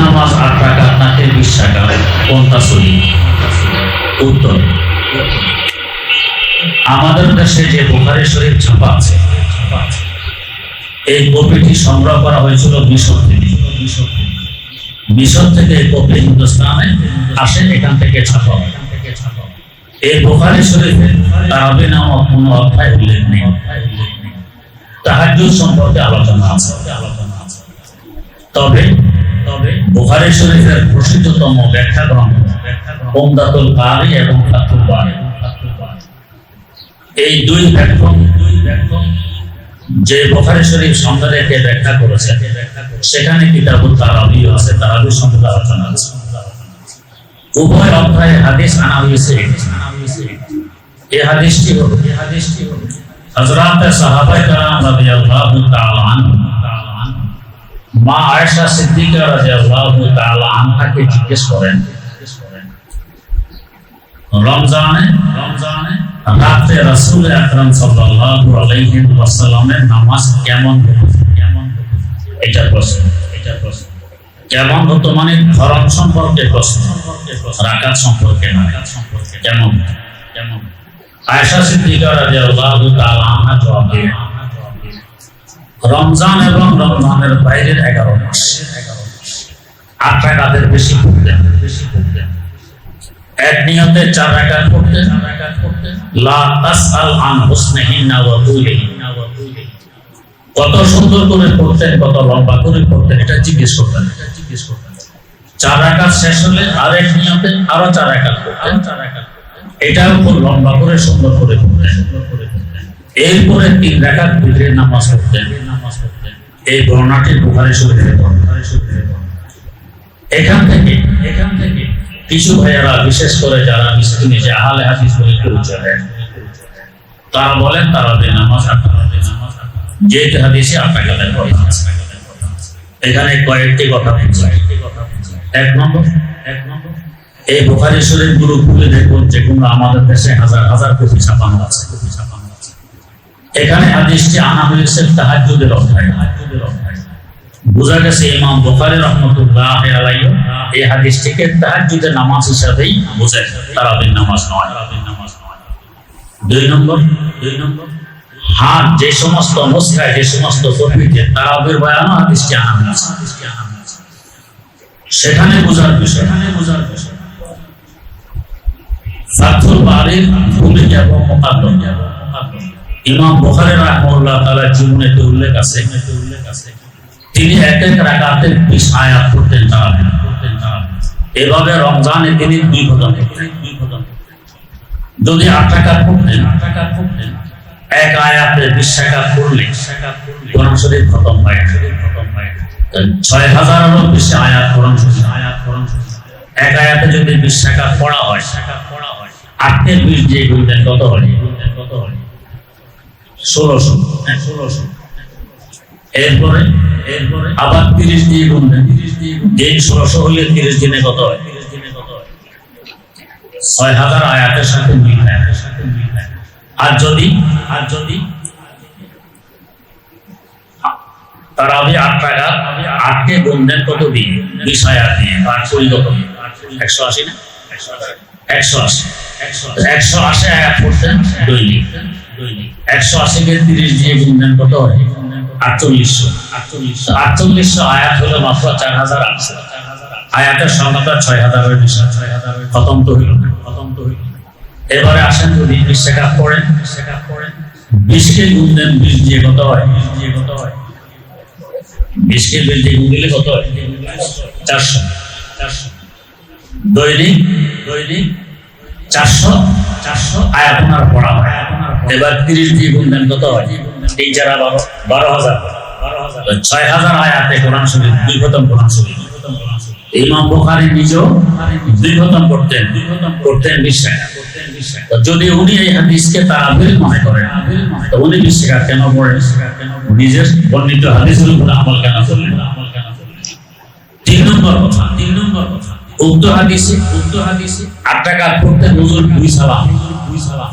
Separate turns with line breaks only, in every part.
নামাজ আট নাকি বিশ টাকা কোনটা সহি? উত্তর। আমাদের দেশে যে বোখারি শরীফ ছাপা আছে, এই কপিটি সংগ্রহ করা হয়েছিল মিশর থেকে। মিশর থেকে এই কপি হিন্দুস্তানে আসে এখান থেকে ছাপা এই বোখারি শরীফে অধ্যায় উল্লেখ নেই। সম্পর্কে আলোচনা আছে। তবে বুখারি শরীফের প্রসিদ্ধতম ব্যাখ্যা গ্রন্থ ওমদাতুল কারি এবং ফাতুল বারি। এই দুই ব্যাকরণ দুই ব্যাকরণ যে বখারি শরীফ সন্ধ্যা রেখে ব্যাখ্যা করেছে, সেখানে কিতাবুল তারাবি আছে, তারাবি সম্পর্কে আলোচনা আছে। উভয় অধ্যায়ে হাদিস আনা হয়েছে এ হাদিসটি হল, এ হাদিসটি হল হজরত সাহাবাই কারাম রাদিয়াল্লাহু তাআলা আনহুম। মা আয়েশা সিদ্দিকা রাদিয়াল্লাহু তাআলা আনহাকে জিজ্ঞেস করেন, রমজানে রমজানে রাতে রাসূল আকরাম সাল্লাল্লাহু আলাইহি ওয়াসাল্লামের নামাজ কেমন কেমন এটা প্রশ্ন এটা প্রশ্ন। কেমন হতো মানে ধরন সম্পর্কে প্রশ্ন, রাকাত সম্পর্কে না। কেমন? কেমন? আয়েশা সিদ্দিকা রাদিয়াল্লাহু তাআলা জবাব দিলেন রমজান এবং রমজানের বাইরের এগারো মাস। আট রাকাতের বেশি পড়তেন এক নিয়তে চার লা কত সুন্দর করে পড়তেন, কত লম্বা করে পড়তেন, এটা জিজ্ঞেস করতেন। এটা জিজ্ঞেস করতেন চার শেষ হলে আরেক নিয়তে আরও চার রাকাত পড়তেন চার এটাও খুব লম্বা করে, সুন্দর করে পড়তেন। সুন্দর করে পড়তেন এরপরে তিন রাকাত পড়তেন নামাজ পড়তেন। এই বর্ণাটি বুখারী শরীফে বুখারী শরীফে এখান থেকে এখান থেকে কিছু ভাইয়েরা বিশেষ করে যারা মিসকিনে যে আহলে হাদিস বলে কেউ চলেন তারা বলেন, তারা বেনামাজ যে হাদিসে আপনার কথা এখানে কয়েকটি কথা এক নম্বর এক নম্বর, এই বুখারী শরীফগুলো খুলে দেখুন যে কোনো আমাদের দেশে হাজার হাজার কপি ছাপানো আছে। কপি ছাপানো এখানে হাদিসটি আনা হয়েছে তাহাজ্জুদের অধ্যায়। বোঝা গেছে ইমাম রহমতুল্লাহ এই হাদিসটিকে তাহাজ্জুদের নামাজ হিসাবেই বোঝায় নামাজ নয়। দুই নম্বর দুই নম্বর হ্যাঁ যে সমস্ত যে সমস্ত কর্মীকে বয়ানও হাদিসটি আনা হয়েছে সেখানে বোঝার বিষয় সেখানে বোঝার বিষয়। ফাতুল বারির ভূমিকা এবং মোকাদ্দম। ইমাম বুখারী রাহমাহুল্লাহ তাআলা জীবনে উল্লেখ আছে। তিনি এক এক রাকাতে বিশ আয়াত পড়তেন তারাবির এভাবে রমজানে তিনি দুই খতম যদি আট টাকা পড়তেন এক আয়াতে বিশ টাকা পড়লে কোরআন শরীফ খতম হয় ছয় হাজারেরও বেশি আয়াত কোরআন শরীফ, আয়াত কোরআন এক আয়াতে যদি বিশ টাকা পড়া হয় টাকা পড়া আটের বিশ দিয়ে গুনতেন কত হয়? কত হয়? ষোলোশো। হ্যাঁ এরপরে এরপরে আবার তিরিশ দিয়ে গুনবেন। তিরিশ দিয়ে দিন ষোলোশো হলে তিরিশ দিনে কত হয়? তিরিশ দিনে কত হয়? ছয় হাজার আয়াতের সাথে মিল আয়াতের সাথে মিল। আর যদি আর যদি তারা আমি আট টাকা আটকে গুনবেন কত দিয়ে? বিশ হাজার দিয়ে আর কুড়ি কত একশো আশি না? একশো আশি। একশো আশি। আয়াত পড়তেন দৈনিক একশো তিরিশ দিয়ে গুনবেন কত হয়? আটচল্লিশশো। আটচল্লিশশো আটচল্লিশশো আয়াত হলো মাত্র চার হাজার আটশো। আয়াতের সংখ্যাটা ছয় হাজারের বেশি। ছয় হাজারের খতম তো হইল খতম তো হইল এবারে আসেন যদি পড়েন বিশ টাকা পড়েন। বিশকে গুণ দেন বিশ দিয়ে কত হয়? বিশ দিয়ে কত হয় বিশকে বিশ দিয়ে গুণ দিলে কত হয়? চারশো। চারশো দৈনিক দৈনিক চারশো চারশো আয়াতনার পড়া হয়। এবার তিরিশ দিয়ে গুণ দেন কত? হয় তিন চার বারো বারো হাজার। ছয় হাজার আয়াতে কোরআন শরীফ, দুই খতম কোরআন শরীফ। ইমাম বুখারী নিজেও দুই খতম করতেন করতেন যদি উনি এই হাদিসকে মনে করেন, তো উনি বিশ টাকা কেন নিজের বর্ণিত হাদিসের আমল কেন করলেন? তিন নম্বর কথা। তিন নম্বর কথা উক্ত হাদিসে উক্ত হাদিসে আট টাকা পড়তে হুজুর দুই সালাম দুই সালাম।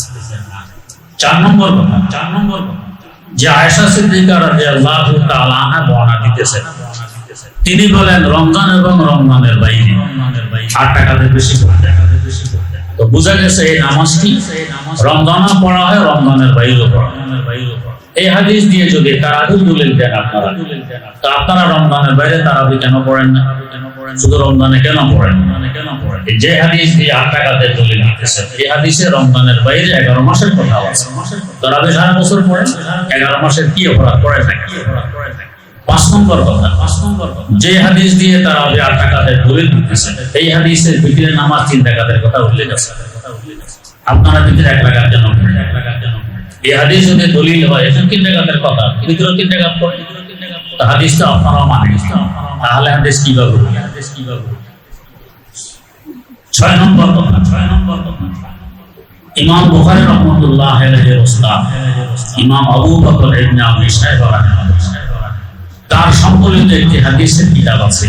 চার নম্বর কথা চার নম্বর কথা। যে আয়সা সিদ্দিকা রাদিয়াল্লাহু তাআলা আনহা বর্ণনা দিতেছেন তিনি বলেন রমজান এবং রমজানের বাইরে আট টাকাতে বেশি পড়তে তো বোঝা গেছে এই নামাজটি রমজানও পড়া হয়, রমজানের বাইরেও পড়া এই হাদিস দিয়ে যদি তারাবি দলিল দেন আপনারা, তো আপনারা রমজানের বাইরে তারাবি কেন পড়েন না? শুধু রমজানে কেন পড়েন? যে হাদিস দিয়ে আট দিতেছে এই হাদিসে রমজানের বাইরে এগারো মাসের কথা আছে। তারাবি সারা বছর পড়েন, এগারো মাসের কি অপরাধ পড়ে থাকে পাঁচ নম্বর কথা নম্বর যে হাদিস দিয়ে ছয় নম্বর কথা, ছয় নম্বর কথা। ইমাম ইমাম আবু বকর ইবনে আবি তার সম্বলিত একটি হাদিসের কিতাব আছে।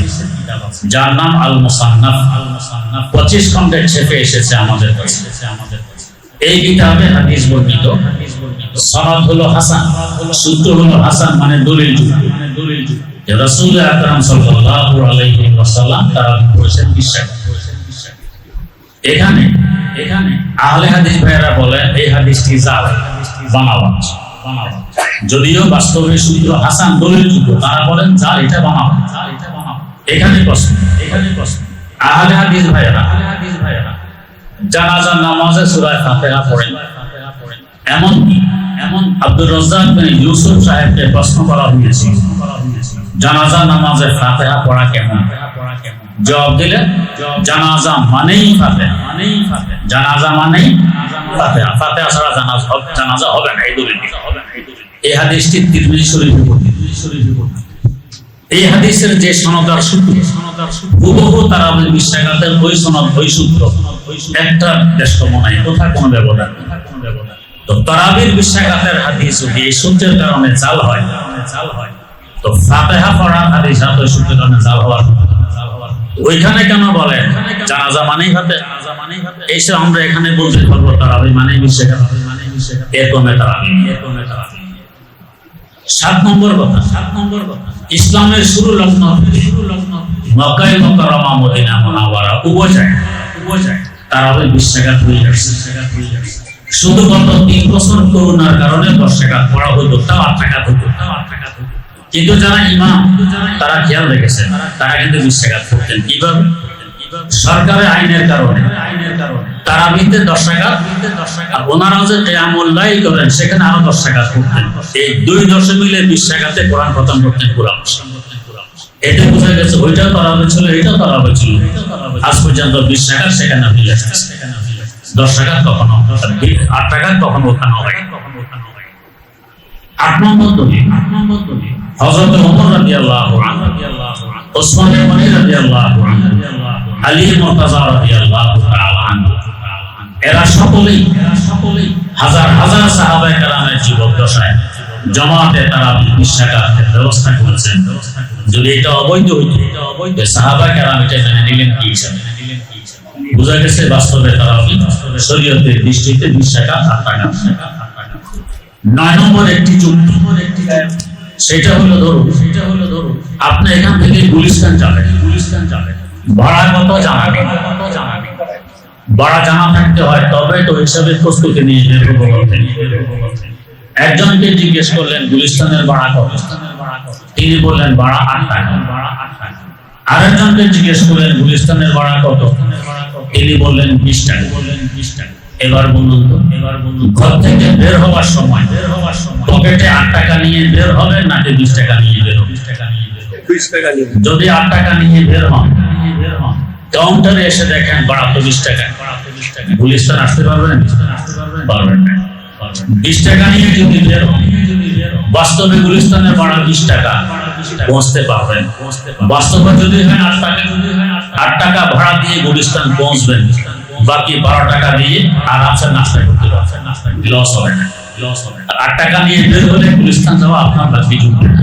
যার নাম আল মুসান্নাফ আল মুসান্নাফ পঁচিশ খণ্ডের ছেপে এসেছে আমাদের কাছে। এই কিতাবে হাদিস বর্ণিত। সনদ হলো হাসান, সূত্র হলো হাসান মানে দলিল যুক্ত যে রাসূল আকরাম সাল্লাল্লাহু আলাইহি ওয়াসাল্লাম তারা করেছেন বিশ্বাস। এখানে এখানে আহলে হাদিস ভাইয়েরা বলেন এই হাদিসটি জাল বানাওয়াত যদিও বাস্তবে সূত্র হাসান যুক্ত তারা বলেন জাল এটা বানাওয়াত এখানে প্রশ্ন এখানে প্রশ্ন। আহলে হাদিস ভাইয়েরা জানাজার নামাজে সূরা ফাতিহা পড়েন। এমন এমন আব্দুর রাজ্জাক বিন ইউসুফ সাহেবকে প্রশ্ন করা হয়েছে জানাজা নামাজে ফাতিহা পড়া কেমন? জবাব দিলেন জানাজা মানেই ফাতিহা মানেই ফাতিহা। জানাজা মানেই ফাতিহা ফাতিহা ছাড়া জানাজা জানাজা হবে না, এই দলিল এই হাদিসটি তিরমিজি শরীফে পড়ে। পড়ে এই হাদিসের যে সনদার সূত্র, হুবহু তারাবির বিশ্বাগাতের ওই সনদ, ওই সূত্র। একটা দেশ নাই কোথা কোনো ব্যবধান। তো তারাবির বিশ্বাগাতের হাদিস যদি এই সূত্রের কারণে জাল হয় জাল হয় তো ফাতেহা পড়ার হাদিস ওই সূত্রের কারণে জাল হওয়ার। ওইখানে কেন বলেন জানাজা মানেই হাতে এইসব আমরা এখানে বলতে পারব তারাবি মানেই বিশ্বাগাত এরকমে তারাবি এরকমে তারাবি সাত নম্বর কথা। সাত নম্বর কথা। ইসলামের শুরু লগ্ন শুরু লগ্ন মক্কায় মক্কারমা মদিনা মুনাওয়ারা উভয় তারাবি বিশ্বাগাত হয়ে আসছে শুধু গত তিন বছর করোনার কারণে পড়া হতো তাও হতো তাও হতো কিন্তু যারা ইমাম তারা খেয়াল রেখেছেন তারা কিন্তু বিশ্বাগাত করতেন কীভাবে? সরকারের আইনের কারণে। তারা মিলতে দশ টাকা আর ওনারা যে কেয়ামুল্লাহ করেন সেখানে আরও দশ টাকা করতেন। এই দুই দশে মিলে বিশ টাকাতে কোরআন খতম করতেন পুরা এতে বোঝা গেছে, ওইটাও করা হয়েছিল, এটাও করা আলী মুর্তাজা রাদিয়াল্লাহু তাআলা এরা সকলেই হাজার হাজার সাহাবায়ে কেরামের জীবদ্দশায় জমাতে তারা বিশ্বাকাতের ব্যবস্থা করেছেন যদি এটা অবৈধ হইতো এটা অবৈধ সাহাবা কেরাম এটা মেনে নিলেন কি হিসাবে বোঝা গেছে বাস্তবে তারা শরীয়তের দৃষ্টিতে টাকা নয় নম্বর একটি চুক্তি সেটা হলো ধরুন, সেটা হলো ধরুন, আপনি এখান থেকে গুলিস্তান যাবেন। গুলিস্তান যাবেন ভাড়া কত জানাবেন কত জানাবেন ভাড়া জানা থাকতে হয় তবে তো হিসাবে প্রস্তুতি নিয়ে বের হব। একজনকে জিজ্ঞেস করলেন গুলিস্তানের ভাড়া কত তিনি বললেন ভাড়া আট টাকা আরেকজনকে জিজ্ঞেস করলেন গুলিস্তানের ভাড়া কত? তিনি বললেন বিশ টাকা বললেন বিশ টাকা এবার বলুন তো এবার বলুন ঘর থেকে বের হওয়ার সময় বের হওয়ার সময় পকেটে আট টাকা নিয়ে বের হবে নাকি বিশ টাকা নিয়ে বের হবে বিশ টাকা নিয়ে। বের হবে?
বিশ টাকা নিন
যদি আট টাকা নিয়ে বের হন কাউন্টারে এসে দেখেন, বাড়া তো বিশ টাকা গুলিস্তান আসতে পারবেন পারবেন না। বিশ টাকা নিয়ে যদি বাস্তবে গুলিস্তানের ভাড়া বিশ টাকা পৌঁছতে পারবেন। বাস্তবে যদি আট টাকা। ভাড়া দিয়ে গুলিস্তান পৌঁছবেন। বাকি বারো টাকা দিয়ে আরামসে নাস্তা করতে পারবেন। লস হবে না। লস হবে আট টাকা নিয়ে বের হলে গুলিস্তান যাওয়া আপনার বাকি জুটবে না।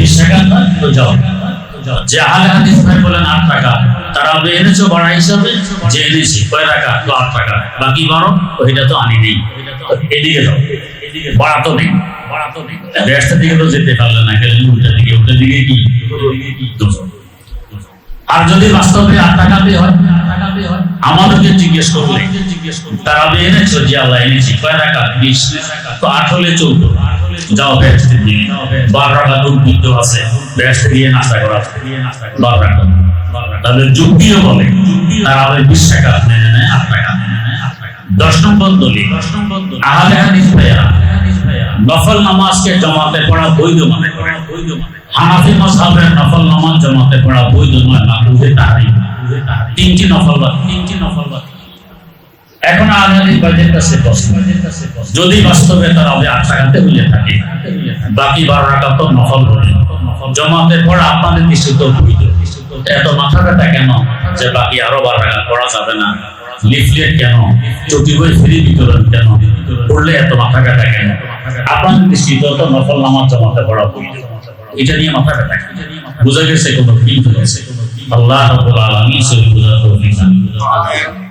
বিশ টাকা তো যাও। যে আহলে হাদিস ভাই বলেন আট টাকা, তারা হিসাবে যে এনেছি, কয় টাকা? তো আট টাকা। বাকি বারো, ওইটা তো আনি নেই। এদিকে যাও। তো নেই। ব্যস্তার দিকে তো যেতে পারলে না উল্টা দিকে উল্টা দিকে কি? আর যদি বাস্তবে আট টাকা হয়, আমাদেরকে জিজ্ঞেস করলে, তারা এনেছো, যে আল্লাহ এনেছি, কয় টাকা? বিশ। তো আট হলে চলতো। যাও বেহেস্তে দিয়ে বারো টাকা উদ্বৃত্ত আছে বেহেস্তে দিয়ে নাস্তা করা তাদের যুক্তিও বলে, তারা বিশ টাকা নেয় আট টাকা দশ নম্বর দলিল। ভাইয়া নফল নামাজকে জমাতে পড়া বৈধ মানে। হানাফি নফল নামাজ জমাতে পড়া বৈধ নয় মাকরুহে তাহরিম। তিনটি নফল বাদ, তিনটি নফল বাদ। এখন আলহাদিস বাজের কাছে প্রশ্ন। যদি বাস্তবে তারা হবে আট টাকাতে হইলে থাকে। বাকি বারো টাকা তো নফল করে জমাতে পড়া আপনাদের দৃষ্টিত বৈধ এত মাথা ব্যথা কেন? যে বাকি আরও বারো টাকা পড়া যাবে না। লিফলেট কেন? চটি বই ফ্রি বিতরণ কেন? পড়লে এত মাথা ব্যথা কেন? আপনাদের দৃষ্টিত তো নফল নামাজ জমাতে পড়া এটা নিয়ে মাথা ব্যথা? বোঝা গেছে কোনো ফিল হয়েছে আল্লাহ দান করুন।